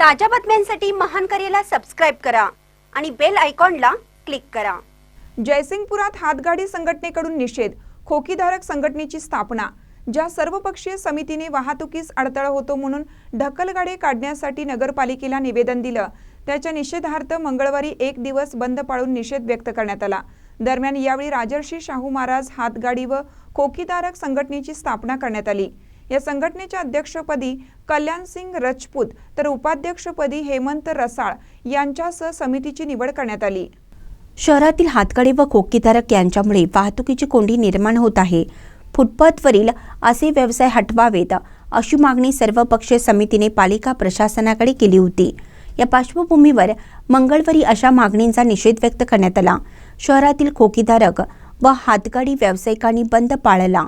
ताज्या बातम्यांसाठी महान करेला सबस्क्राईब करा आणि बेल आयकॉनला क्लिक करा. जयसिंगपुरात हातगाडी संघटनेकडून निषेध खोकीधारक संघटनेची स्थापना ज्या सर्वपक्षीय समितीने वाहतुकीस अडथळा होतो म्हणून ढकलगाडे काढण्यासाठी नगरपालिकेला निवेदन दिलं. त्याच्या निषेधार्थ मंगळवारी एक दिवस बंद पाळून निषेध व्यक्त करण्यात आला. दरम्यान यावेळी राजर्षी शाहू महाराज हातगाडी व खोकीधारक संघटनेची स्थापना करण्यात आली. या संघटनेच्या अध्यक्षपदी कल्याण सिंग रजपूत तर उपाध्यक्षपदी हेमंत रसाळ यांच्यासह समितीची निवड करण्यात आली. शहरातील हातकडे व खोकीधारक यांच्यामुळे वाहतुकीची कोंडी निर्माण होत आहे. फुटपाथवरील असे व्यवसाय हटवावेत अशी मागणी सर्वपक्षीय समितीने पालिका प्रशासनाकडे केली होती. या पार्श्वभूमीवर मंगळवारी अशा मागणींचा निषेध व्यक्त करण्यात आला. शहरातील खोकीधारक व हातगाडी व्यावसायिकांनी बंद पाळला.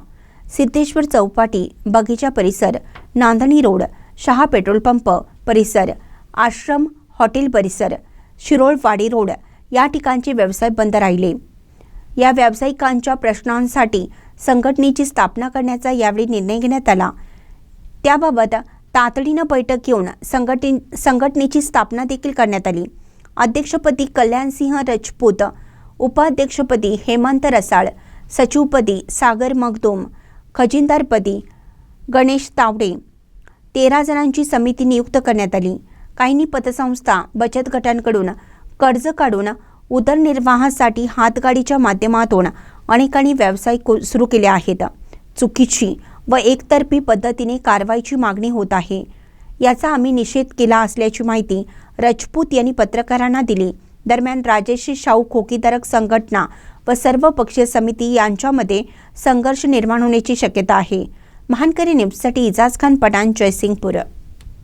सिद्धेश्वर चौपाटी बगीचा परिसर Nandani road Shah petrol pump परिसर आश्रम हॉटेल परिसर शिरोळवाडी रोड या ठिकाणचे व्यवसाय बंद राहिले. या व्यावसायिकांच्या प्रश्नांसाठी संघटनेची स्थापना करण्याचा यावेळी निर्णय घेण्यात आला. त्याबाबत तातडीनं बैठक घेऊन संघटने संघटनेची स्थापना देखील करण्यात आली. अध्यक्षपदी कल्याणसिंह रजपूत उपाध्यक्षपदी हेमंत रसाळ सचिवपदी सागर मगदोम खजिनदारपदी. गणेश तावडे. तेरा जणांची समिती नियुक्त करण्यात आली. काहींनी पतसंस्था बचत गटांकडून कर्ज काढून उदरनिर्वाहासाठी हातगाडीच्या माध्यमातून अनेकांनी व्यवसाय को- सुरू केले आहेत. चुकीची व एकतर्फी पद्धतीने कारवाईची मागणी होत आहे. याचा आम्ही निषेध केला असल्याची माहिती रजपूत यांनी पत्रकारांना दिली. दरम्यान राजेशी शाहू खोकीदारक संघटना व सर्व पक्षीय समिती यांच्यामध्ये संघर्ष निर्माण होण्याची शक्यता आहे. महानकरी न्यूजसाठी इजाज खान पठाण जयसिंगपूर.